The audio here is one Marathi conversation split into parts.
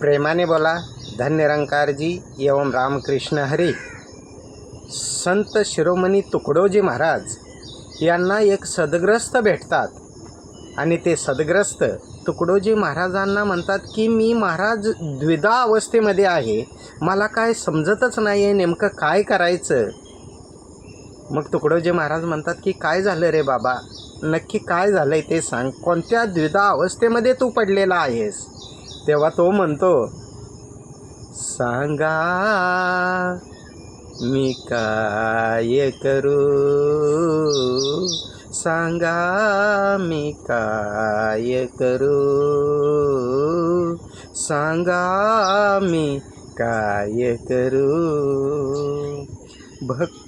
प्रेमाने बोला धन्यरंकारजी एवं रामकृष्ण हरी. संत शिरोमणी तुकडोजी महाराज यांना एक सदग्रस्त भेटतात. आणि ते सदग्रस्त तुकडोजी महाराजांना म्हणतात की मी महाराज द्विधा अवस्थेमध्ये आहे. मला काय समजतच नाही आहे नेमकं काय करायचं. मग तुकडोजी महाराज म्हणतात की काय झालं रे बाबा? नक्की काय झालं आहे ते सांग. कोणत्या द्विधा अवस्थेमध्ये तू पडलेला आहेस? तेव्हा तो म्हणतो सांगा मी काय करू? सांगा मी काय करू? सांगा मी काय करू? भक्त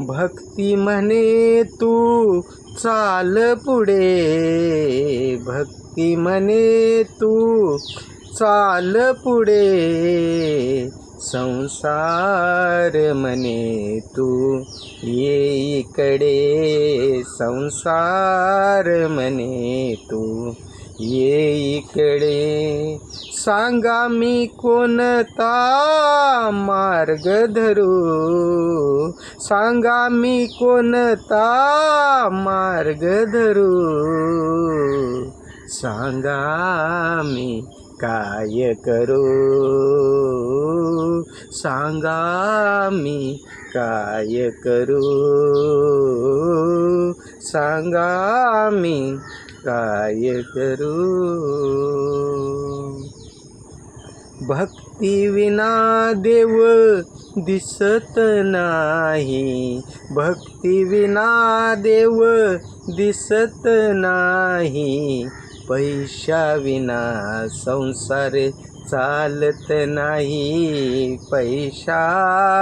भक्ती म्हणे तू चाल पुढे. भक्ती म्हणे तू चाल पुढे. संसार म्हणे तू ये इकडे. संसार म्हणे तू. ये इकडे. सांगा मी कोणता मार्ग धरू? सांगा मी कोणता मार्ग धरू? सांगा मी काय करू? सांगा मी काय करू? सांगा मी काय करू भक्ती विना देव दिसत नाही भक्ती विना देव दिसत नाही पैशा विना संसार चालत नाही पैशा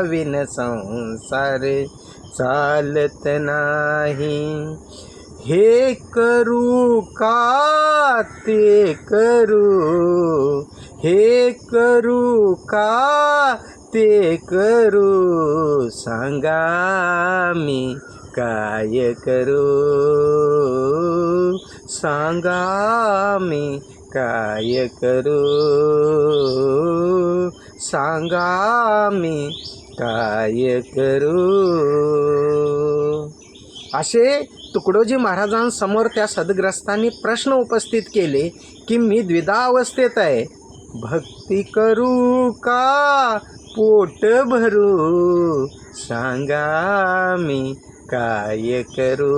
विन संसार चालत नाही हे करू का ते करू? हे करू का ते करू? सांगा मी काय करू? सांगा मी काय करू? सांगा मी काय करू? असे तुकडोजी महाराजांसमोर त्या सदग्रस्तांनी प्रश्न उपस्थित केले की मी द्विधा अवस्थेत आहे. भक्ती करू का? पोट भरू? सांगा मी काय करू?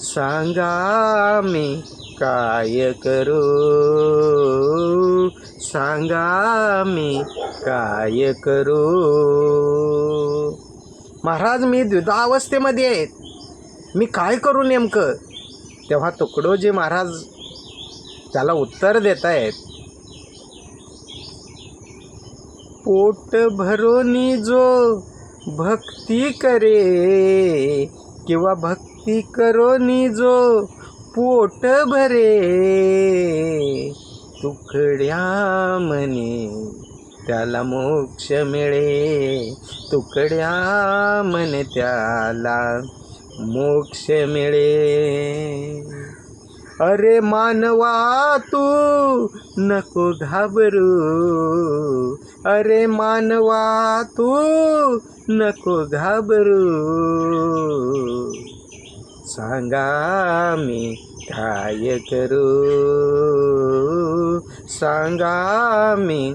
सांगा मी काय करू? सांगा मी काय करू? महाराज मी द्विधावस्थेमध्ये आहेत मी काय करू नेमकं? तेव्हा तुकडोजी महाराज त्याला उत्तर देत आहेत पोट भरोनी जो भक्ती करे किंवा भक्ती करोनी जो पोट भरे तुकड्या म्हणे त्याला मोक्ष मिळे. तुकड्या मन त्याला मोक्ष मिळे. अरे मानवा तू नको घाबरू. अरे मानवा तू नको घाबरू. सांगा मी काय करू? सांगा मी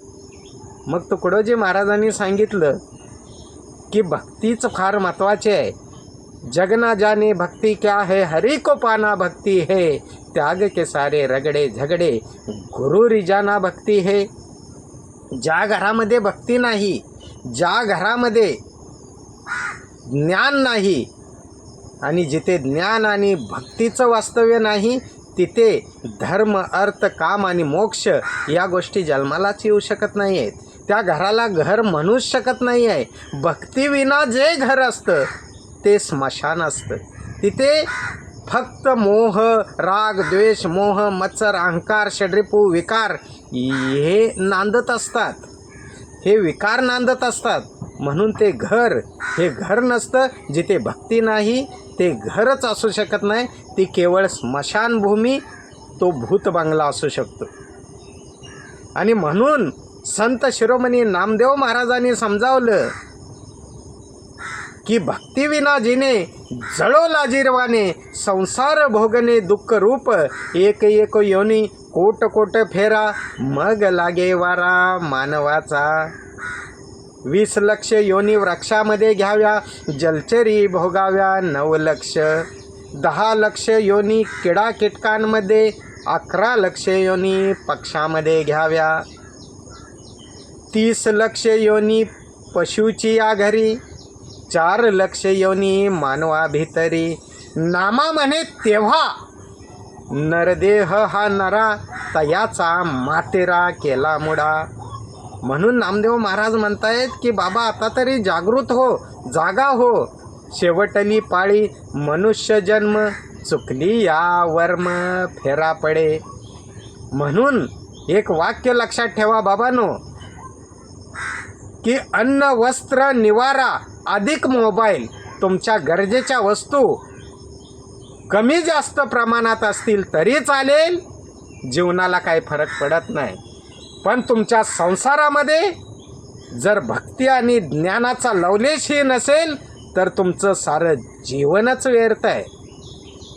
मग तुकडोजी महाराजांनी सांगितलं की भक्तीच फार महत्त्वाचे आहे. जगना जाने भक्ती क्या है हरी को पाना भक्ती है. त्याग के सारे रगडे झगडे गुरु रिजाना भक्ती है. ज्या घरामध्ये भक्ती नाही ज्या घरामध्ये ज्ञान नाही आणि जिथे ज्ञान आणि भक्तीचं वास्तव्य नाही तिथे धर्म अर्थ काम आणि मोक्ष या गोष्टी जन्मालाच येऊ शकत नाही आहेत त्या घराला घर म्हणूच शकत नाही आहे. भक्तीविना जे घर असतं ते स्मशान असतं. तिथे फक्त मोह राग द्वेष मोह मत्सर अहंकार षड्रिपू विकार हे नांदत असतात. हे विकार नांदत असतात. म्हणून ते घर हे घर नसतं. जिथे भक्ती नाही ते घरच असू शकत नाही. ती केवळ स्मशानभूमी तो भूत बंगला असू शकतो. आणि म्हणून संत शिरोमणी नामदेव महाराजांनी समजावलं की भक्तीविना जिने जळो लाजीरवाने संसार भोगणे दुःख रूप एक एक योनी कोट कोट फेरा मग लागे वारा मानवाचा. वीस लक्ष योनी वृक्षामध्ये घ्याव्या जलचरी भोगाव्या नऊ लक्ष. दहा लक्ष योनी किडा कीटकांमध्ये अकरा लक्ष योनी पक्षामध्ये घ्याव्या. तीस लक्ष योनी पशुची या घरी चार लक्ष योनी मानवा भितरी. नामा म्हणे तेव्हा नरदेह हा नरा तयाचा मातेरा केला मुडा. म्हणून नामदेव महाराज म्हणतायत की बाबा आता तरी जागृत हो जागा हो. शेवटली पाळी मनुष्य जन्म चुकली या वर्म फेरा पडे. म्हणून एक वाक्य लक्षात ठेवा बाबानो की अन्न वस्त्र निवारा अधिक मोबाईल तुमच्या गरजेच्या वस्तू कमी जास्त प्रमाणात असतील तरी चालेल. जीवनाला काही फरक पडत नाही. पण तुमच्या संसारामध्ये जर भक्ती आणि ज्ञानाचा लवलेशही नसेल तर तुमचं सारं जीवनच व्यर्थ आहे.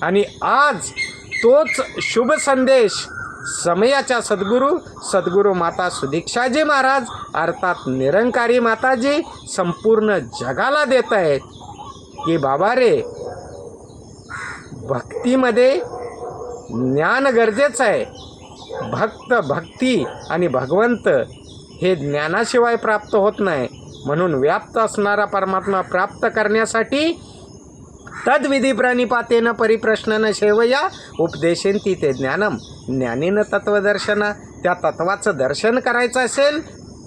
आणि आज तोच शुभ संदेश समयाच्या सद्गुरू सद्गुरू माता सुदीक्षाजी महाराज अर्थात निरंकारी माताजी संपूर्ण जगाला देत आहेत. की बाबा रे भक्तीमध्ये ज्ञान गरजेचं आहे. भक्त भक्ती आणि भगवंत हे ज्ञानाशिवाय प्राप्त होत नाही. म्हणून व्याप्त असणारा परमात्मा प्राप्त करण्यासाठी तद्विधी प्रणिपातेन परिप्रश्न शेवया उपदेशेंती ते ज्ञानम. ज्ञानीनं तत्वदर्शन त्या तत्वाचं दर्शन करायचं असेल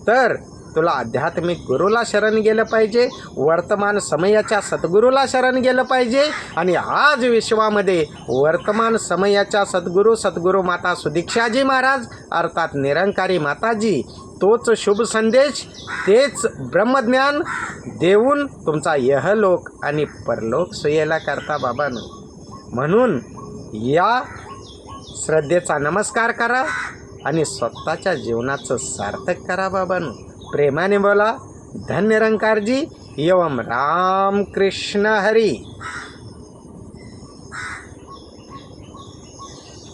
तर तुला आध्यात्मिक गुरुला शरण गेलं पाहिजे वर्तमान समयाच्या सद्गुरूला शरण गेलं पाहिजे आणि आज विश्वामध्ये वर्तमान समयाच्या सद्गुरू सद्गुरू माता सुदीक्षाजी महाराज अर्थात निरंकारी माताजी तोच शुभ संदेश तेच ब्रह्मज्ञान देऊन तुमचा यहलोक आणि परलोक सुयेला करता बाबानं. म्हणून या श्रद्धेचा नमस्कार करा आणि स्वतःच्या जीवनाचं सार्थक करा बाबांनो. प्रेमाने बोला धन्य रंकारजी एवम राम कृष्ण हरी.